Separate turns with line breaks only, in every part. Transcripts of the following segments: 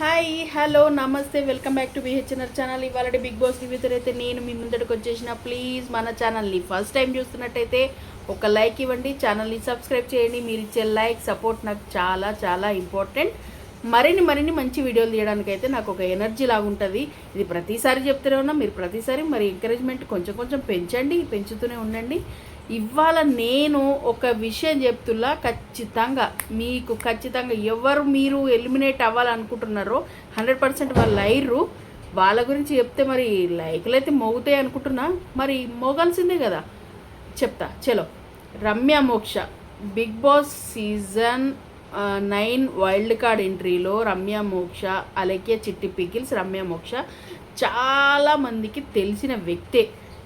Hi hello నమస్తే welcome back to B H N R channel ఇవాళ Bigg Boss రివ్యూతో అయితే నేను మీ ముందటికి వచ్చేసిన. ప్లీజ్ మన ఛానల్ని ఫస్ట్ టైం చూస్తున్నట్టయితే ఒక లైక్ ఇవ్వండి. ఛానల్ని సబ్స్క్రైబ్ చేయండి. మీరు ఇచ్చే లైక్ సపోర్ట్ నాకు చాలా చాలా ఇంపార్టెంట్ మరిన్ని మరిన్ని మంచి వీడియోలు తీయడానికి అయితే నాకు ఒక ఎనర్జీ లాగుంటుంది ఇది ప్రతిసారి చెప్తూనే ఉన్నా మీరు ప్రతిసారి మరి ఎంకరేజ్మెంట్ కొంచెం కొంచెం పెంచండి పెంచుతూనే ఉండండి. ఇవాళ నేను ఒక విషయం చెప్తున్నా ఖచ్చితంగా. మీకు ఖచ్చితంగా ఎవరు మీరు ఎలిమినేట్ అవ్వాలనుకుంటున్నారో హండ్రెడ్ పర్సెంట్ వాళ్ళు లైర్రు వాళ్ళ గురించి చెప్తే మరి లైక్లు అయితే మోగుతాయి అనుకుంటున్నా. మరి మోగాల్సిందే కదా. చెప్తా చలో. Ramya Moksha. Bigg Boss season nine wild card ఎంట్రీలో Ramya మోక్ష అలెక్య చిట్టి పికిల్స్ రమ్య మోక్ష. చాలా మందికి తెలిసిన వ్యక్తే.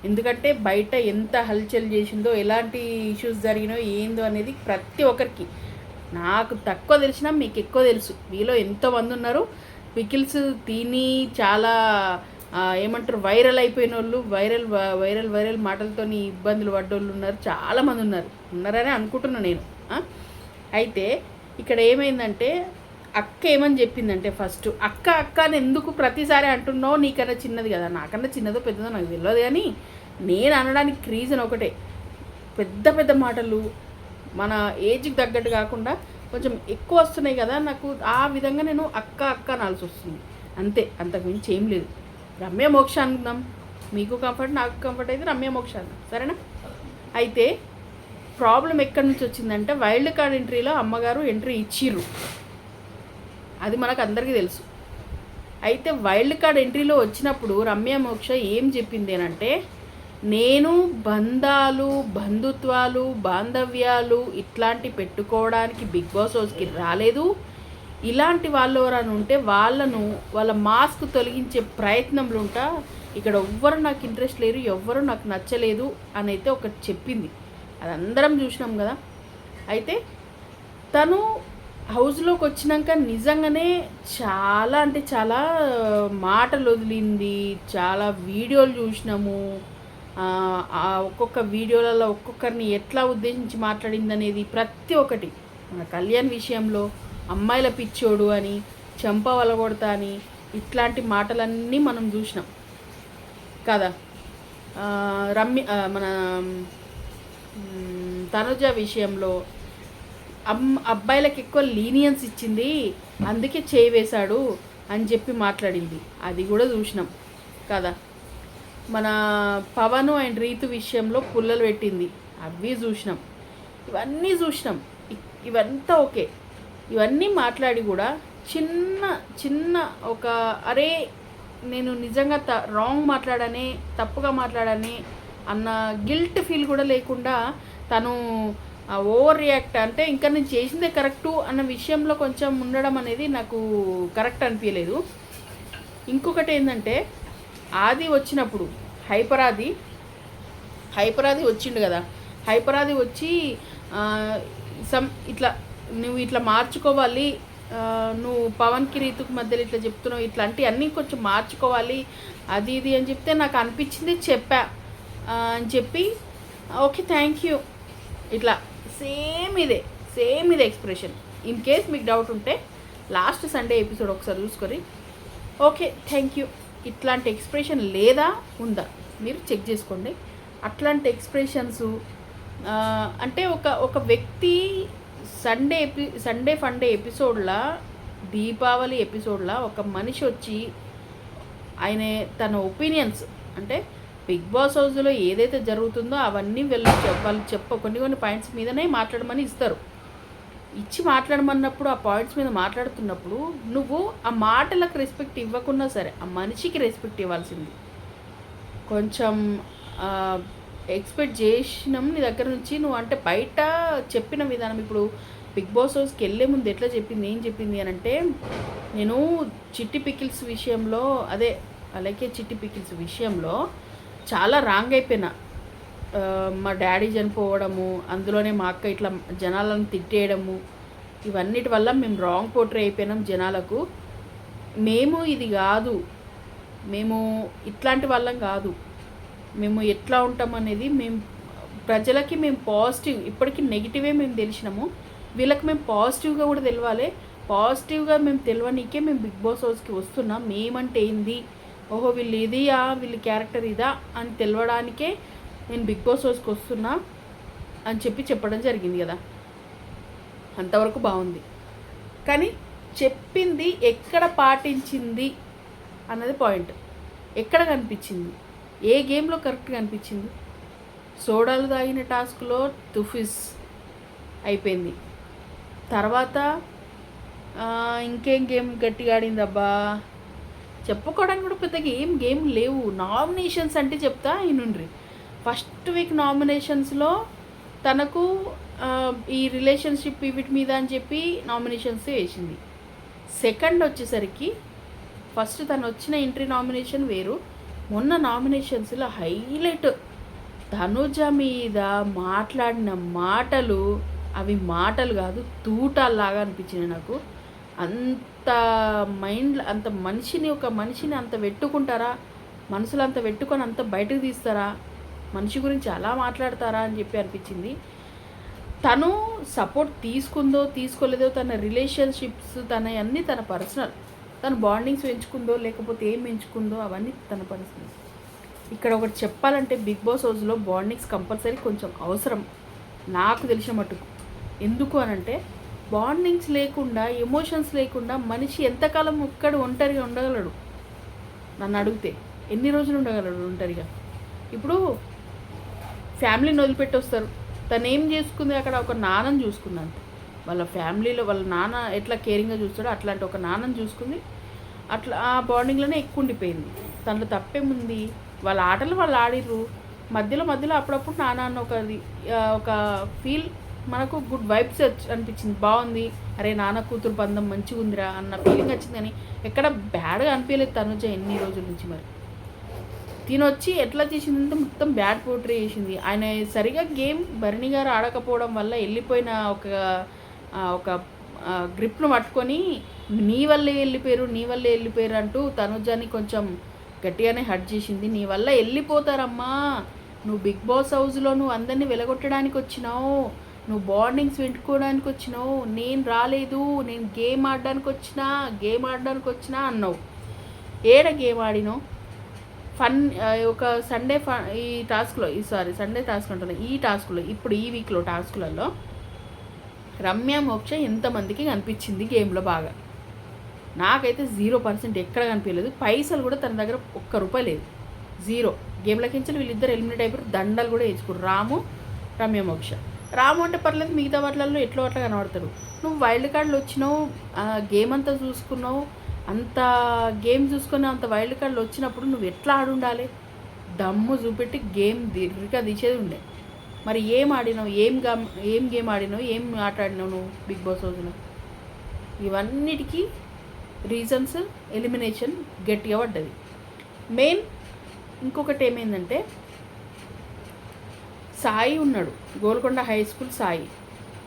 ఎందుకంటే బయట ఎంత హల్చల్ చేసిందో ఎలాంటి ఇష్యూస్ జరిగినో ఏందో అనేది ప్రతి ఒక్కరికి. నాకు తక్కువ తెలిసినా మీకు ఎక్కువ తెలుసు. మీలో ఎంతోమంది ఉన్నారు. పికిల్స్ తిని చాలా ఏమంటారు వైరల్ అయిపోయిన వాళ్ళు వైరల్ వైరల్ వైరల్ మాటలతోని ఇబ్బందులు పడ్డోళ్ళు ఉన్నారు. చాలామంది ఉన్నారు. ఉన్నారని అనుకుంటున్నాను నేను. అయితే ఇక్కడ ఏమైందంటే అక్క ఏమని చెప్పిందంటే ఫస్ట్ అక్క అక్క అని ఎందుకు ప్రతిసారి అంటున్నావు? నీకన్నా చిన్నది కదా నాకన్నా చిన్నదో పెద్దదో నాకు తెలియదు కానీ నేను అనడానికి రీజన్ ఒకటే. పెద్ద పెద్ద మాటలు మన ఏజ్కి తగ్గట్టు కాకుండా కొంచెం ఎక్కువ వస్తున్నాయి కదా నాకు ఆ విధంగా నేను అక్క అక్క అనాల్సి వస్తుంది. అంతే అంతకుమించి ఏం లేదు. రమ్య మోక్ష అనుకుందాం మీకు కంఫర్ట్ నాకు కంఫర్ట్ అయితే రమ్య మోక్ష అందాం. సరేనా? అయితే ప్రాబ్లం ఎక్కడి నుంచి వచ్చిందంటే వైల్డ్ కార్డ్ ఎంట్రీలో అమ్మగారు ఎంట్రీ ఇచ్చిర్రు. అది మనకు అందరికీ తెలుసు. అయితే వైల్డ్ కార్డ్ ఎంట్రీలో వచ్చినప్పుడు రమ్య మోక్ష ఏం చెప్పింది అంటే నేను బంధాలు బంధుత్వాలు బాంధవ్యాలు ఇట్లాంటి పెట్టుకోవడానికి బిగ్ బాస్ హౌస్కి రాలేదు. ఇలాంటి వాళ్ళు ఎవరైనా ఉంటే వాళ్ళను వాళ్ళ మాస్క్ తొలగించే ప్రయత్నంలో ఉంటా. ఇక్కడ ఎవ్వరు నాకు ఇంట్రెస్ట్ లేరు ఎవ్వరు నాకు నచ్చలేదు అని అయితే ఒకటి చెప్పింది. అది అందరం చూసినాం కదా. అయితే తను హౌస్లోకి వచ్చినాక నిజంగానే చాలా అంటే చాలా మాటలు వదిలింది చాలా వీడియోలు చూసినాము. ఒక్కొక్క వీడియోలలో ఒక్కొక్కరిని ఎట్లా ఉద్దేశించి మాట్లాడింది అనేది ప్రతి ఒక్కటి. మన కళ్యాణ్ విషయంలో అమ్మాయిల పిచ్చోడు అని చెంప వలగొడతా అని ఇట్లాంటి మాటలన్నీ మనం చూసినాం. కదా? రమ్య మన తనుజ విషయంలో అబ్బాయిలకు ఎక్కువ లీనియన్స్ ఇచ్చింది. అందుకే చేయి వేశాడు అని చెప్పి మాట్లాడింది. అది కూడా చూసినాం. కదా? మన పవన్ అండ్ రీతు విషయంలో పుల్లలు పెట్టింది. అవి చూసినాం. ఇవన్నీ చూసినాం. ఇవంతా ఓకే. ఇవన్నీ మాట్లాడి కూడా చిన్న చిన్న ఒక అరే నేను నిజంగా త రాంగ్ మాట్లాడనే తప్పుగా మాట్లాడనే అన్న గిల్ట్ ఫీల్ కూడా లేకుండా తను ఓవర్ రియాక్ట్ అంటే ఇంకా నేను చేసిందే కరెక్టు అన్న విషయంలో కొంచెం ఉండడం అనేది నాకు కరెక్ట్ అనిపించలేదు. ఇంకొకటి ఏంటంటే ఆది వచ్చినప్పుడు హైపరాది హైపరాది వచ్చిండు కదా హైపరాది వచ్చి సమ్ ఇట్లా నువ్వు ఇట్లా మార్చుకోవాలి నువ్వు పవన్కి రీతుకు మధ్యలో ఇట్లా చెప్తున్నావు ఇట్లాంటివన్నీ కొంచెం మార్చుకోవాలి అది ఇది అని చెప్తే నాకు అనిపించింది చెప్పా. అని చెప్పి ఓకే థ్యాంక్ యూ. ఇట్లా సేమ్ ఇదే సేమ్ ఇదే ఎక్స్ప్రెషన్ ఇన్ కేస్ మీకు డౌట్ ఉంటే లాస్ట్ సండే ఎపిసోడ్ ఒకసారి చూసుకొని ఓకే థ్యాంక్ యూ ఇట్లాంటి ఎక్స్ప్రెషన్ లేదా ఉందా? మీరు చెక్ చేసుకోండి. అట్లాంటి ఎక్స్ప్రెషన్స్ అంటే ఒక ఒక వ్యక్తి సండే ఎపి సండే ఫండే ఎపిసోడ్లా దీపావళి ఎపిసోడ్లా ఒక మనిషి వచ్చి ఆయన తన ఒపీనియన్స్ అంటే బిగ్ బాస్ హౌస్లో ఏదైతే జరుగుతుందో అవన్నీ వెళ్ళి వాళ్ళు చెప్ప కొన్ని కొన్ని పాయింట్స్ మీదనే మాట్లాడమని ఇస్తారు. ఇచ్చి మాట్లాడమన్నప్పుడు ఆ పాయింట్స్ మీద మాట్లాడుతున్నప్పుడు నువ్వు ఆ మాటలకు రెస్పెక్ట్ ఇవ్వకున్నా సరే ఆ మనిషికి రెస్పెక్ట్ ఇవ్వాల్సింది. కొంచెం ఎక్స్పెక్ట్ చేసినాం నీ దగ్గర నుంచి నువ్వు అంటే బయట చెప్పిన విధానం. ఇప్పుడు బిగ్ బాస్ హౌస్కి వెళ్ళే ముందు ఎట్లా చెప్పింది ఏం చెప్పింది అని అంటే నేను చిట్టి పికిల్స్ విషయంలో అదే అలాగే చిట్టి పికిల్స్ విషయంలో చాలా రాంగ్ అయిపోయినా. మా డాడీ చనిపోవడము అందులోనే మా అక్క ఇట్లా జనాలను తిట్టేయడము ఇవన్నిటి వల్ల మేము రాంగ్ పోట్రీ అయిపోయినాం జనాలకు. మేము ఇది కాదు. మేము ఇట్లాంటి వాళ్ళం కాదు. మేము ఎట్లా ఉంటాం అనేది మేము ప్రజలకి మేము పాజిటివ్ ఇప్పటికీ నెగిటివే మేము తెలిసినాము. వీళ్ళకి మేము పాజిటివ్గా కూడా తెలవాలి. పాజిటివ్గా మేము తెలియనీకే మేము బిగ్ బాస్ హౌస్కి వస్తున్నాం. మేమంటే ఏంది? ఓహో వీళ్ళు ఇదియా? వీళ్ళ క్యారెక్టర్ ఇదా? అని తెలవడానికే నేను బిగ్ బాస్ హౌస్కి వస్తున్నా అని చెప్పి చెప్పడం జరిగింది కదా. అంతవరకు బాగుంది. కానీ చెప్పింది ఎక్కడ పాటించింది అన్నది పాయింట్. ఎక్కడ కనిపించింది? ఏ గేమ్లో కరెక్ట్ కనిపించింది? సోడాలు తాగిన టాస్క్లో తుఫిస్ అయిపోయింది. తర్వాత ఇంకేం గేమ్ గట్టిగా ఆడింది అబ్బా? చెప్పుకోవడానికి కూడా పెద్దగా ఏం గేమ్ లేవు. నామినేషన్స్ అంటే చెప్తా ఈయనుండ్రి ఫస్ట్ వీక్ నామినేషన్స్లో తనకు ఈ రిలేషన్షిప్ వీటి మీద అని చెప్పి నామినేషన్స్ వేసింది. సెకండ్ వచ్చేసరికి ఫస్ట్ తను వచ్చిన ఎంట్రీ నామినేషన్ వేరు. మొన్న నామినేషన్స్లో హైలైట్ తనుజ మీద మాట్లాడిన మాటలు అవి మాటలు కాదు తూటాల్లాగా అనిపించినాయి నాకు. అంత మైండ్ అంత మనిషిని ఒక మనిషిని అంత పెట్టుకుంటారా మనసులో అంత పెట్టుకొని అంత బయటకు తీస్తారా? మనిషి గురించి అలా మాట్లాడతారా? అని చెప్పి అనిపించింది. తను సపోర్ట్ తీసుకుందో తీసుకోలేదో తన రిలేషన్షిప్స్ తన అన్నీ తన పర్సనల్. తన బాండింగ్స్ పెంచుకుందో లేకపోతే ఏం పెంచుకుందో అవన్నీ తన పర్సనల్. ఇక్కడ ఒకటి చెప్పాలంటే బిగ్ బాస్ హౌస్లో బాండింగ్స్ కంపల్సరీ కొంచెం అవసరం. నాకు తెలిసిన మటుకు ఎందుకు అనంటే బాండింగ్స్ లేకుండా ఎమోషన్స్ లేకుండా మనిషి ఎంతకాలం ఒక్కడ ఒంటరిగా ఉండగలడు? నన్ను అడిగితే. ఎన్ని రోజులు ఉండగలడు ఒంటరిగా? ఇప్పుడు ఫ్యామిలీని వదిలిపెట్టి వస్తారు తను ఏం చేసుకుంది? అక్కడ ఒక నాన్నని చూసుకుంది వాళ్ళ ఫ్యామిలీలో వాళ్ళ నాన్న ఎట్లా కేరింగ్గా చూస్తాడో అట్లాంటి ఒక నాన్నని చూసుకుంది. అట్లా ఆ బాండింగ్లోనే ఎక్కువ ఉండిపోయింది తనలో తప్పేముంది? వాళ్ళ ఆటలు వాళ్ళు ఆడిర్రు. మధ్యలో మధ్యలో అప్పుడప్పుడు నాన్న అన్న ఒక ఒక ఫీల్ మనకు గుడ్ వైబ్స్ అనిపించింది. బాగుంది. అరే నాన్న కూతురు బంధం మంచిగా ఉందిరా అన్న ఫీలింగ్ వచ్చింది కానీ ఎక్కడ బ్యాడ్గా అనిపించలేదు తనుజ ఎన్ని రోజుల నుంచి మరి. తినొచ్చి ఎట్లా చేసిందంటే మొత్తం బ్యాడ్ పోట్రీ చేసింది. ఆయన సరిగా గేమ్ భరణి గారు ఆడకపోవడం వల్ల వెళ్ళిపోయిన ఒక ఒక గ్రిప్ను పట్టుకొని నీ వల్లే వెళ్ళిపోయారు నీ వల్లే వెళ్ళిపోయారు అంటూ తనుజాని కొంచెం గట్టిగానే హట్ చేసింది. నీ వల్ల వెళ్ళిపోతారమ్మా. నువ్వు బిగ్ బాస్ హౌస్లో నువ్వు అందరినీ వెలగొట్టడానికి వచ్చినావు. నువ్వు బాండింగ్స్ వింటుకోవడానికి వచ్చినావు నేను రాలేదు నేను గేమ్ ఆడడానికి వచ్చినా గేమ్ ఆడడానికి వచ్చినా అన్నావు. ఏడ గేమ్ ఆడినావు? ఫన్ ఒక సండే ఫ ఈ టాస్క్లో ఈ సారీ సండే టాస్క్ అంటున్నా ఈ టాస్క్లో ఇప్పుడు ఈ వీక్లో టాస్క్లలో రమ్య మోక్ష ఎంతమందికి కనిపించింది గేమ్లో బాగా? నాకైతే జీరో పర్సెంట్ ఎక్కడ కనిపించలేదు. పైసలు కూడా తన దగ్గర ఒక్క రూపాయి లేదు. జీరో. గేమ్లకించి వీళ్ళిద్దరు ఎలిమినేట్ అయిపోయారు. దండలు కూడా వేసుకురు రాము రమ్య మోక్ష. రాము అంటే పర్లేదు మిగతా వాటిలలో ఎట్లో అట్లా కనబడతాడు. నువ్వు వైల్డ్ కార్డులు వచ్చినావు ఆ గేమ్ అంతా చూసుకున్నావు అంత గేమ్ చూసుకుని అంత వైల్డ్ కార్డులు వచ్చినప్పుడు నువ్వు ఎట్లా ఆడుండాలి దమ్ము చూపెట్టి గేమ్ దీర్ఘగా తీసేది ఉండే. మరి ఏం ఆడినావు? ఏం గమ్ ఏం గేమ్ ఆడినావు? ఏం ఆట ఆడినావు నువ్వు బిగ్ బాస్ రోజున? ఇవన్నిటికీ రీజన్స్ ఎలిమినేషన్ గట్టిగా పడ్డది. మెయిన్ ఇంకొకటి ఏమైందంటే సాయి ఉన్నాడు గోల్కొండ హై స్కూల్ సాయి.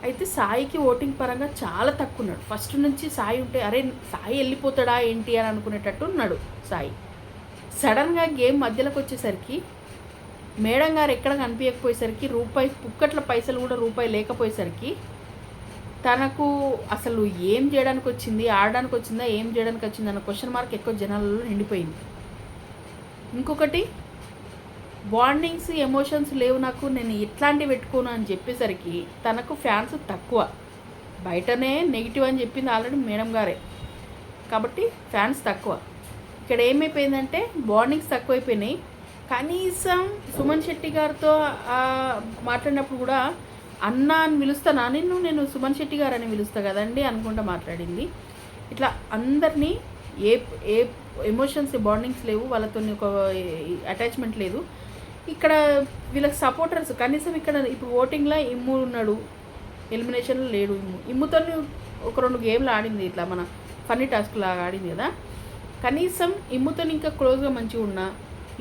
అయితే సాయికి ఓటింగ్ పరంగా చాలా తక్కువ ఉన్నాడు ఫస్ట్ నుంచి సాయి ఉంటే అరే సాయి వెళ్ళిపోతాడా ఏంటి అని అనుకునేటట్టు ఉన్నాడు సాయి. సడన్గా గేమ్ మధ్యలోకి వచ్చేసరికి మేడం గారు ఎక్కడ కనిపించకపోయేసరికి రూపాయి పుక్కట్ల పైసలు కూడా రూపాయి లేకపోయేసరికి తనకు అసలు ఏం చేయడానికి వచ్చింది ఆడడానికి వచ్చిందా ఏం చేయడానికి వచ్చింది అన్న క్వశ్చన్ మార్క్ ఎక్కువ జనాలలో నిండిపోయింది. ఇంకొకటి బాండింగ్స్ ఎమోషన్స్ లేవు నాకు నేను ఇట్లాంటివి పెట్టుకోను అని చెప్పేసరికి తనకు ఫ్యాన్స్ తక్కువ. బయటనే నెగిటివ్ అని చెప్పింది ఆల్రెడీ మేడం గారే. కాబట్టి ఫ్యాన్స్ తక్కువ. ఇక్కడ ఏమైపోయిందంటే బాండింగ్స్ తక్కువైపోయినాయి. కనీసం సుమన్ శెట్టి గారితో మాట్లాడినప్పుడు కూడా అన్న అని పిలుస్తానా? నిన్ను నేను సుమన్ శెట్టి గారు అని పిలుస్తా కదండి అనుకుంటా మాట్లాడింది. ఇట్లా అందరినీ ఏ ఏ ఎమోషన్స్ బాండింగ్స్ లేవు. వాళ్ళతో ఒక అటాచ్మెంట్ లేదు. ఇక్కడ వీళ్ళకి సపోర్టర్స్ కనీసం ఇక్కడ ఇప్పుడు ఓటింగ్లో ఇమ్ము ఉన్నాడు. ఎలిమినేషన్లో లేడు ఇమ్ము. ఇమ్ముతో ఒక రెండు గేమ్లు ఆడింది ఇట్లా మన ఫన్నీ టాస్క్ లాగా ఆడింది కదా. కనీసం ఇమ్ముతో ఇంకా క్లోజ్గా మంచిగా ఉన్నా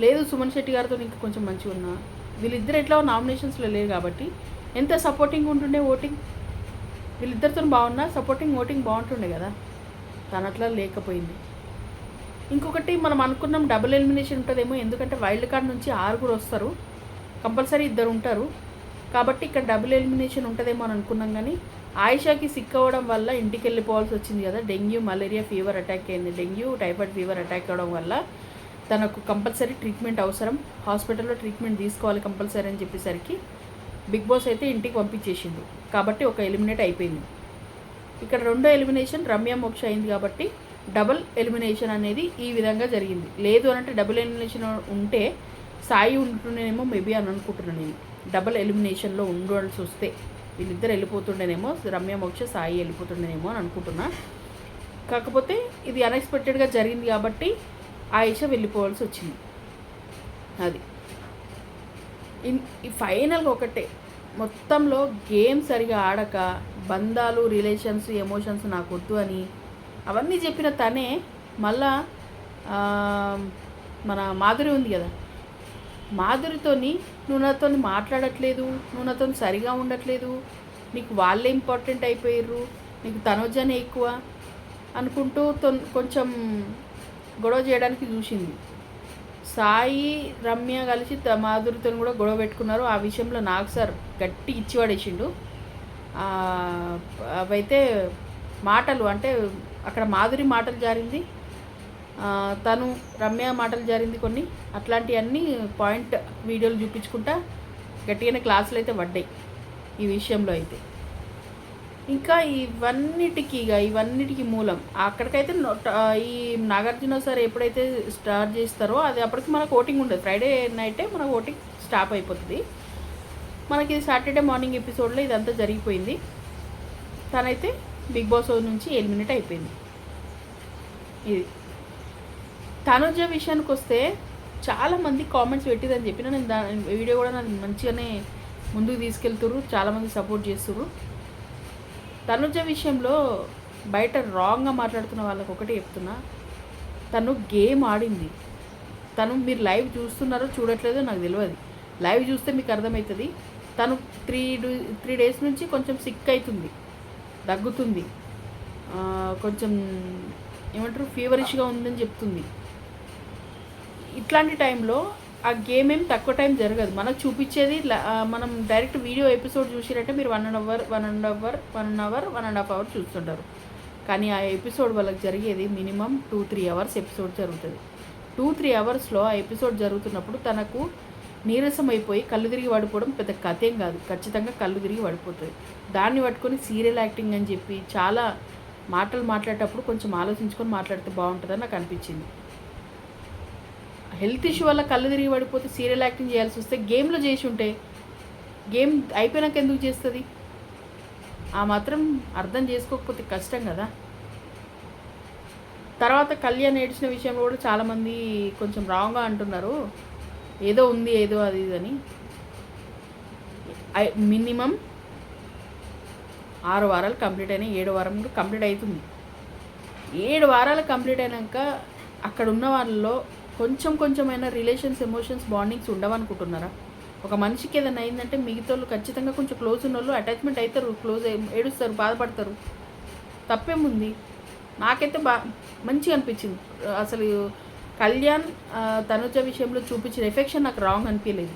లేదు సుమన్ శెట్టి గారితో ఇంకా కొంచెం మంచిగా ఉన్నా వీళ్ళిద్దరు ఎట్లా నామినేషన్స్లో లేరు కాబట్టి ఎంత సపోర్టింగ్ ఉంటుండే ఓటింగ్ వీళ్ళిద్దరితో బాగున్నా సపోర్టింగ్ ఓటింగ్ బాగుంటుండే కదా. తన అట్లా లేకపోయింది. ఇంకొకటి మనం అనుకున్నాం డబుల్ ఎలిమినేషన్ ఉంటుందేమో ఎందుకంటే వైల్డ్ కార్డ్ నుంచి ఆరుగురు వస్తారు. కంపల్సరీ ఇద్దరు ఉంటారు. కాబట్టి ఇక్కడ డబుల్ ఎలిమినేషన్ ఉంటుందేమో అని అనుకున్నాం కానీ ఆయిషాకి సిక్ అవ్వడం వల్ల ఇంటికి వెళ్ళిపోవాల్సి వచ్చింది కదా. డెంగ్యూ మలేరియా ఫీవర్ అటాక్ అయింది. డెంగ్యూ టైఫాయిడ్ ఫీవర్ అటాక్ అవ్వడం వల్ల తనకు కంపల్సరీ ట్రీట్మెంట్ అవసరం. హాస్పిటల్లో ట్రీట్మెంట్ తీసుకోవాలి కంపల్సరీ అని చెప్పేసరికి బిగ్ బాస్ అయితే ఇంటికి పంపించేసిండు. కాబట్టి ఒక ఎలిమినేట్ అయిపోయింది. ఇక్కడ రెండో ఎలిమినేషన్ రమ్య మోక్ష అయింది కాబట్టి డబుల్ ఎలిమినేషన్ అనేది ఈ విధంగా జరిగింది. లేదు అని అంటే డబుల్ ఎలిమినేషన్ ఉంటే సాయి ఉంటుండేనేమో మేబీ అని అనుకుంటున్నాను నేను. డబుల్ ఎలిమినేషన్లో ఉండాల్సి వస్తే వీళ్ళిద్దరు వెళ్ళిపోతుండేనేమో రమ్య మోక్ష సాయి వెళ్ళిపోతుండేనేమో అని అనుకుంటున్నా. కాకపోతే ఇది అన్ఎక్స్పెక్టెడ్గా జరిగింది కాబట్టి ఆయిష వెళ్ళిపోవాల్సి వచ్చింది. అది. ఇన్ ఈ ఫైనల్గా ఒకటే. మొత్తంలో గేమ్ సరిగా ఆడక బంధాలు రిలేషన్స్ ఎమోషన్స్ నాకు వద్దు అని అవన్నీ చెప్పిన తనే మళ్ళా మన మాధురి ఉంది కదా. మాధురితోని నువ్వు నాతో మాట్లాడట్లేదు నువ్వు నాతో సరిగా ఉండట్లేదు నీకు వాళ్ళే ఇంపార్టెంట్ అయిపోయారు నీకు తనోజనే ఎక్కువ అనుకుంటూ కొంచెం గొడవ చేయడానికి చూసింది. సాయి రమ్య కలిసి త- మాధురితో కూడా గొడవ పెట్టుకున్నారు. ఆ విషయంలో నాకు సార్ గట్టి ఇచ్చి పడేసిండు అవైతే మాటలు అంటే అక్కడ మాధురి మాటలు జారింది. తను రమ్య మాటలు జారింది కొన్ని. అట్లాంటివన్నీ పాయింట్ వీడియోలు చూపించుకుంటా గట్టిగానే క్లాసులు అయితే పడ్డాయి ఈ విషయంలో అయితే. ఇంకా ఇవన్నిటికీ ఇక ఇవన్నిటికీ మూలం. అక్కడికైతే ఈ నాగార్జున సార్ ఎప్పుడైతే స్టార్ట్ చేస్తారో అది అప్పటికి మనకు ఓటింగ్ ఉండదు. ఫ్రైడే నైటే మనకు ఓటింగ్ స్టాప్ అయిపోతుంది. మనకి సాటర్డే మార్నింగ్ ఎపిసోడ్లో ఇదంతా జరిగిపోయింది. తనైతే బిగ్ బాస్ నుంచి ఎలిమినేట్ అయిపోయింది. ఇది. తనుజ విషయానికి వస్తే చాలామంది కామెంట్స్ పెట్టిందని చెప్పిన నేను దా వీడియో కూడా నాకు మంచిగానే ముందుకు తీసుకెళ్తుర్రు చాలామంది సపోర్ట్ చేస్తుర్రు. తనుజ విషయంలో బయట రాంగ్గా మాట్లాడుతున్న వాళ్ళకి ఒకటి చెప్తున్నా. తను గేమ్ ఆడింది. తను మీరు లైవ్ చూస్తున్నారో చూడట్లేదో నాకు తెలియదు లైవ్ చూస్తే మీకు అర్థమవుతుంది. తను త్రీ త్రీ డేస్ నుంచి కొంచెం సిక్ అవుతుంది. దగ్గుతుంది కొంచెం ఏమంటారు? ఫీవరిష్గా ఉందని చెప్తుంది. ఇట్లాంటి టైంలో ఆ గేమ్ ఏం తక్కువ టైం జరగదు. మనకు చూపించేది మనం డైరెక్ట్ వీడియో ఎపిసోడ్ చూసిరంటే మీరు one and hour one and hour one hour one and half hour చూస్తుంటారు. కానీ ఆ ఎపిసోడ్ వాళ్ళకి జరిగేది minimum two three hours episode జరుగుతుంది. టూ త్రీ అవర్స్లో ఆ ఎపిసోడ్ జరుగుతున్నప్పుడు తనకు నీరసం అయిపోయి కళ్ళు తిరిగి పడిపోవడం పెద్ద కథేం కాదు. ఖచ్చితంగా కళ్ళు తిరిగి పడిపోతుంది దాన్ని పట్టుకొని సీరియల్ యాక్టింగ్ అని చెప్పి చాలా మాటలు మాట్లాడేటప్పుడు కొంచెం ఆలోచించుకొని మాట్లాడితే బాగుంటుందని నాకు అనిపించింది. హెల్త్ ఇష్యూ వల్ల కళ్ళు తిరిగి పడిపోతే సీరియల్ యాక్టింగ్ చేయాల్సి వస్తే గేమ్లో చేసి ఉంటే గేమ్ అయిపోయినాక ఎందుకు చేస్తుంది? ఆ మాత్రం అర్థం చేసుకోకపోతే కష్టం కదా. తర్వాత కళ్యాణ్ ఏడ్చిన విషయంలో కూడా చాలామంది కొంచెం రాంగ్గా అంటున్నారు. ఏదో ఉంది ఏదో అది ఇది అని. మినిమం ఆరు వారాలు కంప్లీట్ అయినాయి ఏడు వారం కూడా కంప్లీట్ అవుతుంది. ఏడు వారాలు కంప్లీట్ అయినాక అక్కడ ఉన్న వాళ్ళలో కొంచెం కొంచెమైనా రిలేషన్స్ ఎమోషన్స్ బాండింగ్స్ ఉండవనుకుంటున్నారా? ఒక మనిషికి ఏదైనా అయిందంటే మిగతా వాళ్ళు ఖచ్చితంగా కొంచెం క్లోజ్ ఉన్న వాళ్ళు అటాచ్మెంట్ అవుతారు క్లోజ్ ఏడుస్తారు బాధపడతారు. తప్పేముంది? నాకైతే బా మంచిగా అనిపించింది. అసలు కళ్యాణ్ తనుజ విషయంలో చూపించిన ఎఫెక్షన్ నాకు రాంగ్ అనిపించలేదు.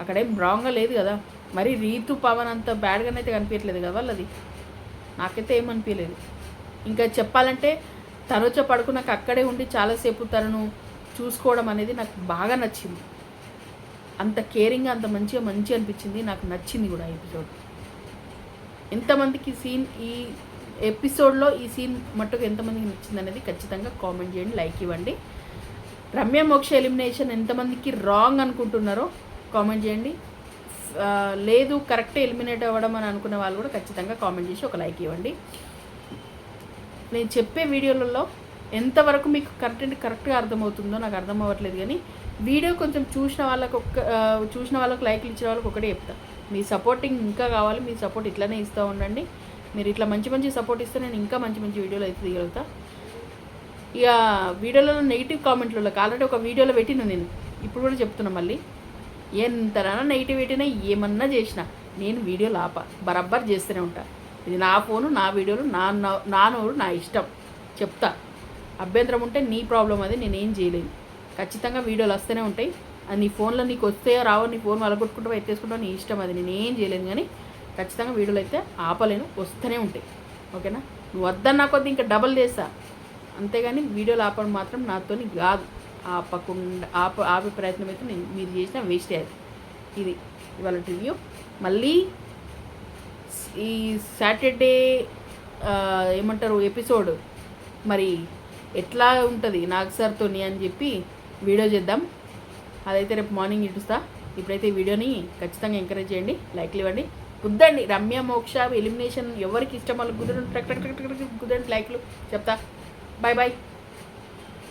అక్కడేం రాంగ్గా లేదు కదా. మరి రీతు పవన్ అంత బ్యాడ్గానైతే కనిపించట్లేదు కదా వాళ్ళది. నాకైతే ఏమనిపించలేదు ఇంకా చెప్పాలంటే తనుజ పడుకున్నాక అక్కడే ఉండి చాలాసేపు తనను చూసుకోవడం అనేది నాకు బాగా నచ్చింది. అంత కేరింగ్గా అంత మంచిగా మంచిగా అనిపించింది. నాకు నచ్చింది కూడా ఎపిసోడ్ ఎంతమందికి సీన్ ఈ ఎపిసోడ్లో ఈ సీన్ మట్టుకు ఎంతమందికి నచ్చింది అనేది ఖచ్చితంగా కామెంట్ చేయండి లైక్ ఇవ్వండి. రమ్య మోక్ష ఎలిమినేషన్ ఎంతమందికి రాంగ్ అనుకుంటున్నారో కామెంట్ చేయండి. లేదు కరెక్ట్ ఎలిమినేట్ అవ్వడం అని అనుకున్న వాళ్ళు కూడా ఖచ్చితంగా కామెంట్ చేసి ఒక లైక్ ఇవ్వండి. నేను చెప్పే వీడియోలలో ఎంతవరకు మీకు కరెక్ట్ కరెక్ట్గా అర్థమవుతుందో నాకు అర్థం అవ్వట్లేదు కానీ వీడియో కొంచెం చూసిన వాళ్ళకి ఒక్క చూసిన వాళ్ళకి లైక్లు ఇచ్చిన వాళ్ళకి ఒకటే చెప్తా. మీ సపోర్టింగ్ ఇంకా కావాలి మీ సపోర్ట్ ఇట్లానే ఇస్తూ ఉండండి. మీరు ఇట్లా మంచి మంచి సపోర్ట్ ఇస్తే నేను ఇంకా మంచి మంచి వీడియోలు అయితే తీయగలుగుతా. ఇక వీడియోలలో నెగిటివ్ కామెంట్లలో ఆల్రెడీ ఒక వీడియోలో పెట్టిన నేను. ఇప్పుడు కూడా చెప్తున్నా మళ్ళీ. ఎంతనైనా నెగిటివ్ పెట్టినా ఏమన్నా చేసినా నేను వీడియోలు ఆప బరబ్బర్ చేస్తూనే ఉంటా. ఇది నా ఫోను నా వీడియోలు నా నో- నా నోరు నా ఇష్టం. చెప్తా. అభ్యంతరం ఉంటే నీ ప్రాబ్లం అది నేనేం చేయలేను. ఖచ్చితంగా వీడియోలు వస్తూనే ఉంటాయి. అది నీ ఫోన్లో నీకు వస్తాయో రావో నీ ఫోన్ వలగొట్టుకుంటావో ఎత్తేసుకుంటావో నీ ఇష్టం అది. నేనేం చేయలేను కానీ ఖచ్చితంగా వీడియోలు అయితే ఆపలేను వస్తూనే ఉంటాయి. ఓకేనా? నువ్వు వద్దన్నా కొద్దీ ఇంకా డబల్ చేస్తా. అంతేగాని వీడియోలు ఆపడం మాత్రం నాతోని కాదు. ఆపకుండా ఆప ఆపే ప్రయత్నం అయితే నేను మీరు చేసిన వేస్ట్ అది. ఇది ఇవాళ రివ్యూ మళ్ళీ ఈ సాటర్డే ఏమంటారు ఎపిసోడ్ మరి ఎట్లా ఉంటుంది నాగ్ సార్తోని అని చెప్పి వీడియో చేద్దాం. అదైతే రేపు మార్నింగ్ ఇటుస్తా ఇప్పుడైతే ఈ వీడియోని ఖచ్చితంగా ఎంకరేజ్ చేయండి లైక్లు ఇవ్వండి. కుద్దండి రమ్య మోక్ష ఎలిమినేషన్ ఎవరికి ఇష్టం వాళ్ళు కుదరండి టక్ టక్ కుదరండి లైక్లు చెప్తా. Bye bye.